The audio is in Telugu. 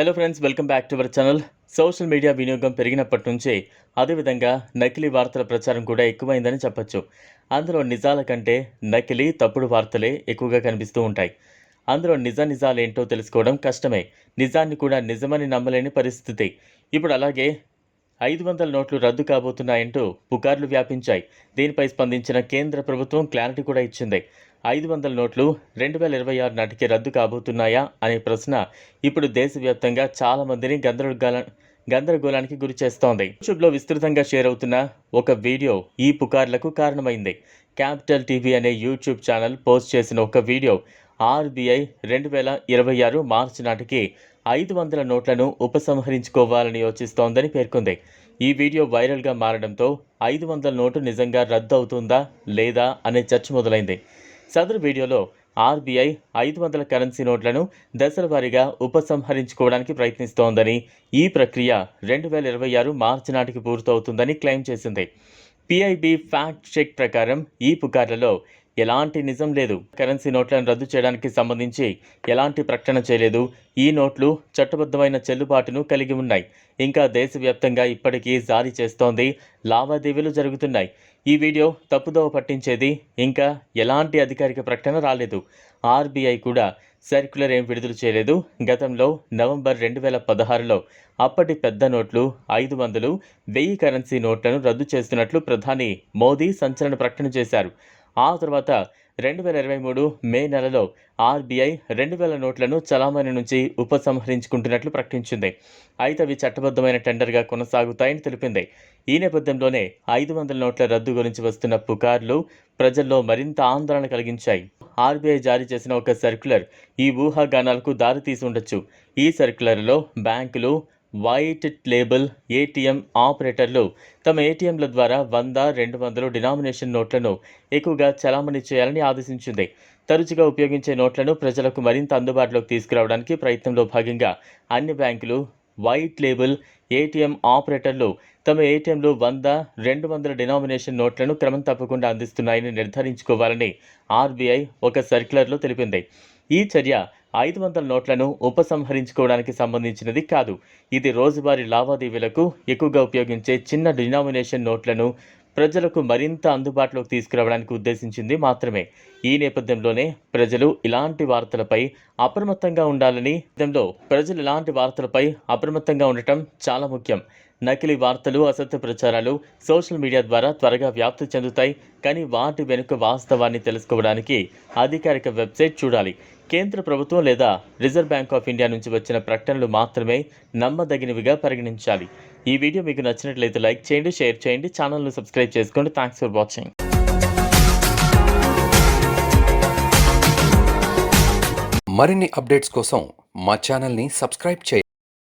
Hello friends welcome back to our channel social media వినియోగం పెరిగినప్పటి నుంచే అదేవిధంగా నకిలీ వార్తల ప్రచారం కూడా ఎక్కువైందని చెప్పొచ్చు. అందులో నిజాల కంటే నకిలీ తప్పుడు వార్తలే ఎక్కువగా కనిపిస్తూ ఉంటాయి. అందులో నిజ నిజాలేంటో తెలుసుకోవడం కష్టమే. నిజాన్ని కూడా నిజమని నమ్మలేని పరిస్థితి. ఇప్పుడు అలాగే ఐదు వందల నోట్లు రద్దు కాబోతున్నాయంటూ పుకార్లు వ్యాపించాయి. దీనిపై స్పందించిన కేంద్ర ప్రభుత్వం క్లారిటీ కూడా ఇచ్చింది. ఐదు వందల నోట్లు రెండు వేల ఇరవై ఆరు నాటికి రద్దు కాబోతున్నాయా అనే ప్రశ్న ఇప్పుడు దేశవ్యాప్తంగా చాలామందిని గందరగోళ గందరగోళానికి గురి చేస్తోంది. యూట్యూబ్లో విస్తృతంగా షేర్ అవుతున్న ఒక వీడియో ఈ పుకార్లకు కారణమైంది. క్యాపిటల్ టీవీ అనే యూట్యూబ్ ఛానల్ పోస్ట్ చేసిన ఒక వీడియో ఆర్బీఐ రెండు వేల ఇరవై ఆరు మార్చి నాటికి ఐదు వందల నోట్లను ఉపసంహరించుకోవాలని యోచిస్తోందని పేర్కొంది. ఈ వీడియో వైరల్గా మారడంతో ఐదు వందల నోటు నిజంగా రద్దు అవుతుందా లేదా అనే చర్చ మొదలైంది. సదరు వీడియోలో ఆర్బీఐ ఐదు వందల కరెన్సీ నోట్లను దశల వారీగా ఉపసంహరించుకోవడానికి ప్రయత్నిస్తోందని ఈ ప్రక్రియ రెండు వేల ఇరవై ఆరు మార్చి నాటికి పూర్తవుతుందని క్లెయిమ్ చేసింది. పిఐబి ఫ్యాక్ట్ చెక్ ప్రకారం ఈ పుకార్లలో ఎలాంటి నిజం లేదు. కరెన్సీ నోట్లను రద్దు చేయడానికి సంబంధించి ఎలాంటి ప్రకటన చేయలేదు. ఈ నోట్లు చట్టబద్ధమైన చెల్లుబాటును కలిగి ఉన్నాయి. ఇంకా దేశవ్యాప్తంగా ఇప్పటికీ జారీ చేస్తోంది. లావాదేవీలు జరుగుతున్నాయి. ఈ వీడియో తప్పుదోవ పట్టించేది ఇంకా ఎలాంటి అధికారిక ప్రకటన రాలేదు. ఆర్బీఐ కూడా సర్క్యులర్ ఏం విడుదల చేయలేదు. గతంలో నవంబర్ రెండు వేల పదహారులో అప్పటి పెద్ద నోట్లు ఐదు వందలు వెయ్యి కరెన్సీ నోట్లను రద్దు చేస్తున్నట్లు ప్రధాని మోదీ సంచలన ప్రకటన చేశారు. ఆ తర్వాత రెండు వేల ఇరవై మూడు మే నెలలో ఆర్బీఐ రెండు వేల నోట్లను చలామణి నుంచి ఉపసంహరించుకుంటున్నట్లు ప్రకటించింది. అయితే అవి చట్టబద్ధమైన టెండర్గా కొనసాగుతాయని తెలిపింది. ఈ నేపథ్యంలోనే ఐదు వందల నోట్ల రద్దు గురించి వస్తున్న పుకార్లు ప్రజల్లో మరింత ఆందోళన కలిగించాయి. ఆర్బీఐ జారీ చేసిన ఒక సర్క్యులర్ ఈ ఊహాగానాలకు దారితీసి ఉండొచ్చు. ఈ సర్క్యులర్లో బ్యాంకులు వైట్ లేబుల్ ఏటీఎం ఆపరేటర్లు తమ ఏటీఎంల ద్వారా వంద రెండు వందలు డినామినేషన్ నోట్లను ఎక్కువగా చలామణి చేయాలని ఆదేశించింది. తరచుగా ఉపయోగించే నోట్లను ప్రజలకు మరింత అందుబాటులోకి తీసుకురావడానికి ప్రయత్నంలో భాగంగా అన్ని బ్యాంకులు వైట్ లేబుల్ ఏటీఎం ఆపరేటర్లు తమ ఏటీఎంలు వంద రెండు వందల డినామినేషన్ నోట్లను క్రమం తప్పకుండా అందిస్తున్నాయని నిర్ధారించుకోవాలని ఆర్బీఐ ఒక సర్క్యులర్లో తెలిపింది. ఈ చర్య ఐదు వందల నోట్లను ఉపసంహరించుకోవడానికి సంబంధించినది కాదు. ఇది రోజువారీ లావాదేవీలకు ఎక్కువగా ఉపయోగించే చిన్న డినామినేషన్ నోట్లను ప్రజలకు మరింత అందుబాటులోకి తీసుకురావడానికి ఉద్దేశించింది మాత్రమే. ఈ నేపథ్యంలోనే ప్రజలు ఇలాంటి వార్తలపై అప్రమత్తంగా ఉండాలని ప్రజలు ఇలాంటి వార్తలపై అప్రమత్తంగా ఉండటం చాలా ముఖ్యం. నకిలీ వార్తలు అసత్య ప్రచారాలు సోషల్ మీడియా ద్వారా త్వరగా వ్యాప్తి చెందుతాయి. కానీ వాటి వెనుక వాస్తవాన్ని తెలుసుకోవడానికి అధికారిక వెబ్సైట్ చూడాలి. కేంద్ర ప్రభుత్వం లేదా రిజర్వ్ బ్యాంక్ ఆఫ్ ఇండియా నుంచి వచ్చిన ప్రకటనలు మాత్రమే నమ్మదగినవిగా పరిగణించాలి. ఈ వీడియో మీకు నచ్చినట్లయితే లైక్ చేయండి షేర్ చేయండి ఛానల్ను సబ్స్క్రైబ్ చేసుకోండి. Thanks for watching. మరిన్ని అప్డేట్స్ కోసం మా ఛానల్ని సబ్స్క్రైబ్ చేయండి.